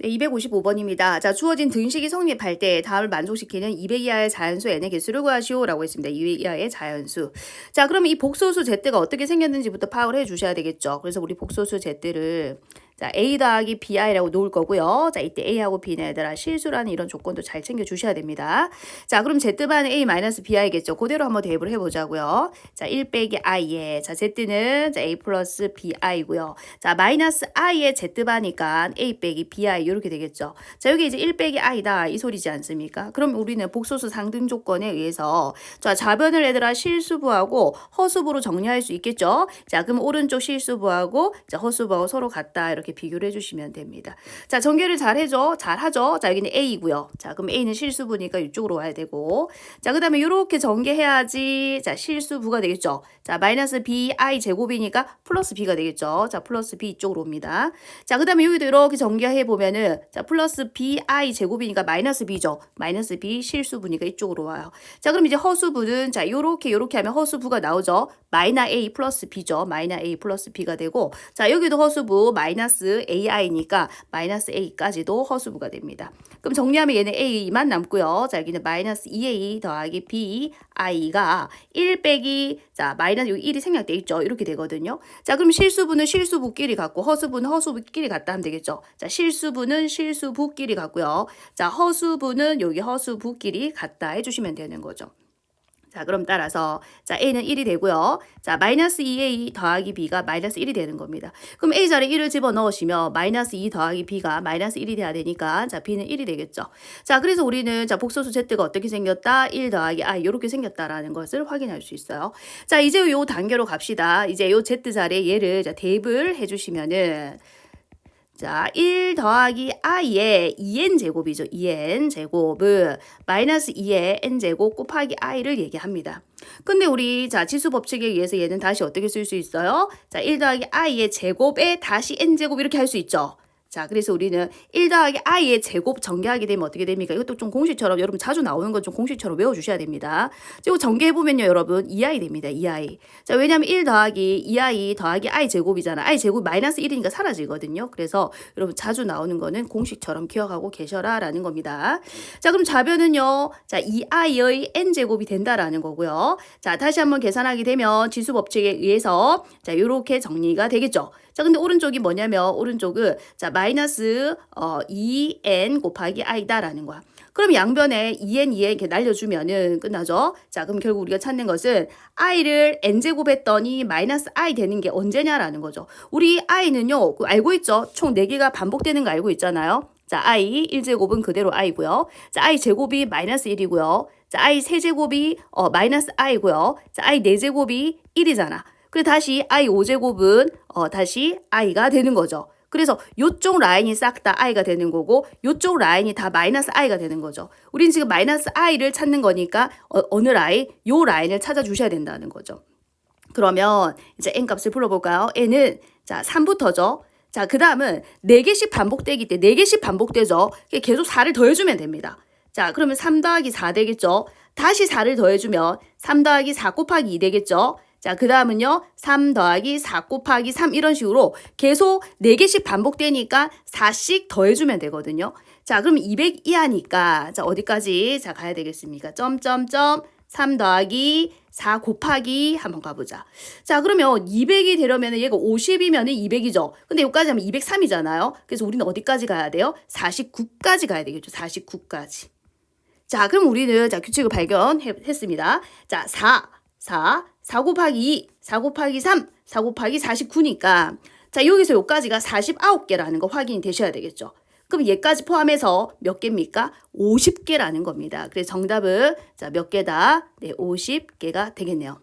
네, 255번입니다. 자, 주어진 등식이 성립할 때 다음을 만족시키는 200 이하의 자연수 n의 개수를 구하시오 라고 했습니다. 200 이하의 자연수. 자, 그러면 이 복소수 z가 어떻게 생겼는지부터 파악을 해 주셔야 되겠죠. 그래서 우리 복소수 z를 자, A 더하기 BI라고 놓을 거고요. 자, 이때 A하고 B는 얘들아 실수라는 이런 조건도 잘 챙겨 주셔야 됩니다. 자, 그럼 Z반은 A 마이너스 BI겠죠. 그대로 한번 대입을 해보자고요. 자, 1 빼기 I에 자, Z는 자, A 플러스 BI고요. 자, 마이너스 I의 Z반이니까 A 빼기 BI 이렇게 되겠죠. 자, 여기 이제 1 빼기 I다 이 소리지 않습니까? 그럼 우리는 복소수 상등 조건에 의해서 자, 좌변을 얘들아 실수부하고 허수부로 정리할 수 있겠죠. 자, 그럼 오른쪽 실수부하고 자, 허수부하고 서로 같다 이렇게 이렇게 비교를 해주시면 됩니다. 자, 전개를 잘 해줘. 잘 하죠. 자, 여기는 A고요. 자, 그럼 A는 실수부니까 이쪽으로 와야 되고. 자, 그 다음에 이렇게 전개해야지. 자, 실수부가 되겠죠. 자, 마이너스 BI 제곱이니까 플러스 B가 되겠죠. 자, 플러스 B 이쪽으로 옵니다. 자, 그 다음에 여기도 이렇게 전개해 보면은 자, 플러스 BI 제곱이니까 마이너스 B죠. 마이너스 B 실수부니까 이쪽으로 와요. 자, 그럼 이제 허수부는 자, 요렇게 요렇게 하면 허수부가 나오죠. 마이너 A 플러스 B죠. 마이너 A 플러스 B가 되고 자, 여기도 허수부 마이너스 AI니까 마이너스 A까지도 허수부가 됩니다. 그럼 정리하면 얘는 A만 남고요. 자, 여기는 마이너스 2A 더하기 B, I가 1 빼기, 자, 마이너스 여기 1이 생략돼 있죠. 이렇게 되거든요. 자, 그럼 실수부는 실수부끼리 같고 허수부는 허수부끼리 같다 하면 되겠죠. 자, 실수부는 실수부끼리 같고요. 자, 허수부는 여기 허수부끼리 같다 해주시면 되는 거죠. 자, 그럼 따라서 자, a는 1이 되고요. 자, 마이너스 2a 더하기 b가 마이너스 1이 되는 겁니다. 그럼 a 자리에 1을 집어넣으시면 마이너스 2 더하기 b가 마이너스 1이 돼야 되니까 자, b는 1이 되겠죠. 자, 그래서 우리는 자, 복소수 z가 어떻게 생겼다? 1 더하기 i 이렇게 생겼다라는 것을 확인할 수 있어요. 자, 이제 요 단계로 갑시다. 이제 요 z 자리에 얘를 자, 대입을 해 주시면은 자, 1 더하기 i의 2n 제곱이죠. 2n 제곱은 마이너스 2의 n 제곱 곱하기 i를 얘기합니다. 근데 우리 자 지수 법칙에 의해서 얘는 다시 어떻게 쓸 수 있어요? 자, 1 더하기 i의 제곱에 다시 n 제곱 이렇게 할 수 있죠. 자, 그래서 우리는 1 더하기 i의 제곱 전개하게 되면 어떻게 됩니까? 이것도 좀 공식처럼 여러분 자주 나오는 건 좀 공식처럼 외워 주셔야 됩니다. 그리고 전개해 보면요, 여러분 2i 됩니다. 2i. 자, 왜냐하면 1 더하기 2i 더하기 i 제곱이잖아. i 제곱 마이너스 1이니까 사라지거든요. 그래서 여러분 자주 나오는 거는 공식처럼 기억하고 계셔라 라는 겁니다. 자, 그럼 좌변은요, 자, 2i의 n 제곱이 된다라는 거고요. 자, 다시 한번 계산하게 되면 지수 법칙에 의해서 자, 이렇게 정리가 되겠죠. 자, 근데 오른쪽이 뭐냐면 오른쪽은 자, 마이너스 어, 2n 곱하기 i다라는 거야. 그럼 양변에 2n, 2n 이렇게 날려주면은 끝나죠? 자, 그럼 결국 우리가 찾는 것은 i를 n제곱 했더니 마이너스 i 되는 게 언제냐라는 거죠. 우리 i는요, 그 알고 있죠? 총 4개가 반복되는 거 알고 있잖아요. 자, i 1제곱은 그대로 i고요. 자, i 제곱이 마이너스 1이고요. 자, i 세제곱이 어, 마이너스 i고요. 자, i 4제곱이 1이잖아. 그래 다시 i 5제곱은 어, 다시 i가 되는 거죠. 그래서 요쪽 라인이 싹 다 i가 되는 거고 요쪽 라인이 다 마이너스 i가 되는 거죠. 우린 지금 마이너스 i를 찾는 거니까 어, 느 라인? 요 라인을 찾아주셔야 된다는 거죠. 그러면 이제 n 값을 풀어볼까요? n은 자 3부터죠. 자, 그 다음은 4개씩 반복되기 때문에 4개씩 반복되죠. 계속 4를 더해주면 됩니다. 자, 그러면 3 더하기 4 되겠죠. 다시 4를 더해주면 3 더하기 4 곱하기 2 되겠죠. 자, 그 다음은요, 3 더하기 4 곱하기 3 이런 식으로 계속 4개씩 반복되니까 4씩 더해주면 되거든요. 자, 그럼 200 이하니까, 자, 어디까지? 자, 가야 되겠습니까? 점점점 3 더하기 4 곱하기 한번 가보자. 자, 그러면 200이 되려면 얘가 50이면 200이죠. 근데 여기까지 하면 203이잖아요. 그래서 우리는 어디까지 가야 돼요? 49까지 가야 되겠죠. 49까지. 자, 그럼 우리는 자, 규칙을 발견했습니다. 자, 4, 4, 4 곱하기 2, 4 곱하기 3, 4 곱하기 49니까 자 여기서 여기까지가 49개라는 거 확인이 되셔야 되겠죠. 그럼 얘까지 포함해서 몇 개입니까? 50개라는 겁니다. 그래서 정답은 자 몇 개다? 네, 50개가 되겠네요.